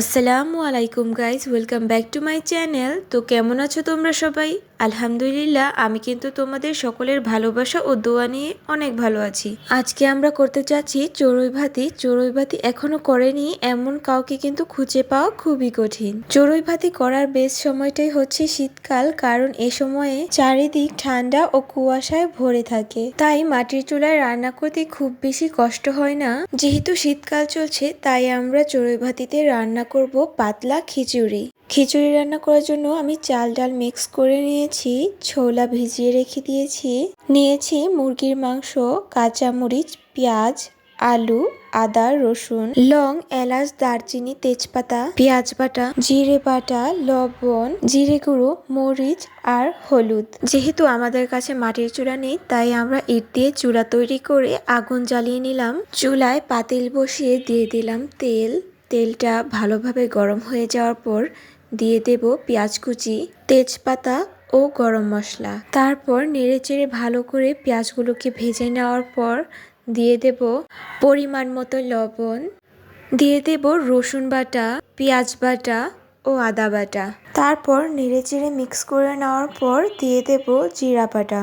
আসসালামু আলাইকুম guys welcome back to my channel তো কেমন আছো তোমরা সবাই? আলহামদুলিল্লাহ, আমি কিন্তু তোমাদের সকলের ভালোবাসা ও দোয়া নিয়ে অনেক ভালো আছি। আজকে আমরা করতে চাচ্ছি চড়ুই ভাতি। চড়ুই ভাতি এখনও করেনি, এমন কাউকে কিন্তু খুঁজে পাওয়া খুবই কঠিন। চড়ুই ভাতি করার বেশ সময়টাই হচ্ছে শীতকাল, কারণ এ সময়ে চারিদিক ঠান্ডা ও কুয়াশায় ভরে থাকে। তাই মাটির চুলায় রান্না করতে খুব বেশি কষ্ট হয় না। যেহেতু শীতকাল চলছে, তাই আমরা চড়ুই ভাতিতে রান্না করব পাতলা খিচুড়ি। খিচুড়ি রান্না করার জন্য আমি চাল ডাল মিক্স করে নিয়েছি, ছোলা ভিজিয়ে রেখে দিয়েছি। নিয়েছি মুরগির মাংস, কাঁচামরিচ, পেঁয়াজ, আলু, আদা, রসুন, লং, এলাচ, দারচিনি, তেজপাতা, পেঁয়াজ বাটা, জিরে বাটা, লবণ, জিরে গুঁড়ো, মরিচ আর হলুদ। যেহেতু আমাদের কাছে মাটির চূড়া নেই, তাই আমরা ইট দিয়ে চুলা তৈরি করে আগুন জ্বালিয়ে নিলাম। চুলায় পাতিল বসিয়ে দিয়ে দিলাম তেল। তেলটা ভালোভাবে গরম হয়ে যাওয়ার পর দিয়ে দেব পেঁয়াজ কুচি, তেজপাতা ও গরম মশলা। তারপর নেড়ে চেড়ে ভালো করে পেঁয়াজগুলোকে ভেজে নেওয়ার পর দিয়ে দেব পরিমাণ মতো লবণ। দিয়ে দেব রসুন বাটা, পেঁয়াজ বাটা ও আদা বাটা। তারপর নেড়েচেড়ে মিক্স করে নেওয়ার পর দিয়ে দেব জিরা বাটা।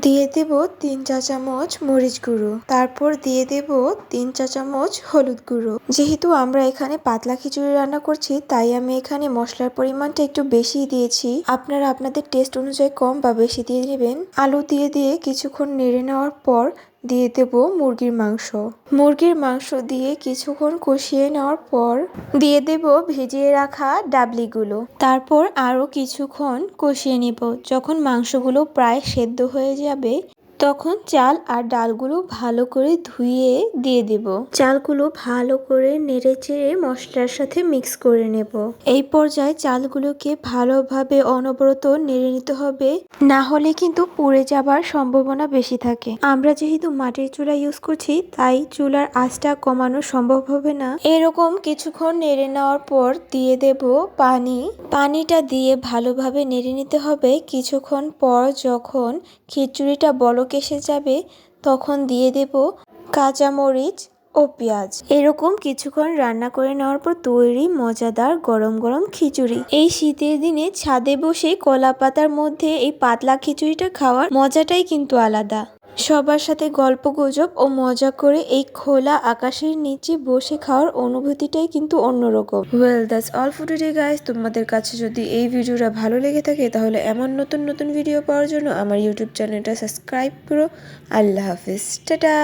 দিয়ে দেব তিন চা চামচ মরিচ গুঁড়ো। তারপর দিয়ে দেব তিন চা চামচ হলুদ গুঁড়ো। যেহেতু আমরা এখানে পাতলা খিচুড়ি রান্না করছি, তাই আমি এখানে মশলার পরিমাণটা একটু বেশি দিয়েছি। আপনারা আপনাদের টেস্ট অনুযায়ী কম বা বেশি দিয়ে নেবেন। আলু দিয়ে দিয়ে কিছুক্ষণ নেড়ে নেওয়ার পর দিয়ে দেব মুরগির মাংস। মুরগির মাংস দিয়ে কিছুক্ষণ কষিয়ে নেওয়ার পর দিয়ে দেব ভিজিয়ে রাখা ডাবলিগুলো। তারপর আরও কিছুক্ষণ কষিয়ে নেব। যখন মাংসগুলো প্রায় সেদ্ধ হয়ে যাবে তখন চাল আর ডালগুলো ভালো করে ধুয়ে দিয়ে দেব। চালগুলো ভালো করে নেড়ে চেড়ে মশলার সাথে মিক্স করে নেব। এই পর্যায়ে চালগুলোকে ভালোভাবে অনবরত নেড়ে নিতে হবে। না হলে কিন্তু পুড়ে যাবার সম্ভাবনা বেশি থাকে। আমরা যেহেতু মাটির চুলা ইউজ করছি, তাই চুলার আঁচটা কমানো সম্ভব হবে না। এরকম কিছুক্ষণ নেড়ে নেওয়ার পর দিয়ে দেব পানি। পানিটা দিয়ে ভালোভাবে নেড়ে নিতে হবে। কিছুক্ষণ পর যখন খিচুড়িটা বলক এসে যাবে, তখন দিয়ে দেব কাঁচামরিচ ও পেঁয়াজ। এরকম কিছুক্ষণ রান্না করে নেওয়ার পর তৈরি মজাদার গরম গরম খিচুড়ি। এই শীতের দিনে ছাদে বসে কলা পাতার মধ্যে এই পাতলা খিচুড়িটা খাওয়ার মজাটাই কিন্তু আলাদা। সবার সাথে গল্প গুজব ও মজা করে এই খোলা আকাশের নিচে বসে খাওয়ার অনুভূতিটাই কিন্তু অন্যরকম। Well that's all for today guys তোমাদের কাছে যদি এই ভিডিওটা ভালো লেগে থাকে, তাহলে এমন নতুন নতুন ভিডিও পাওয়ার জন্য আমার ইউটিউব চ্যানেলটা সাবস্ক্রাইব করো। আল্লাহ হাফিজ। টাটা!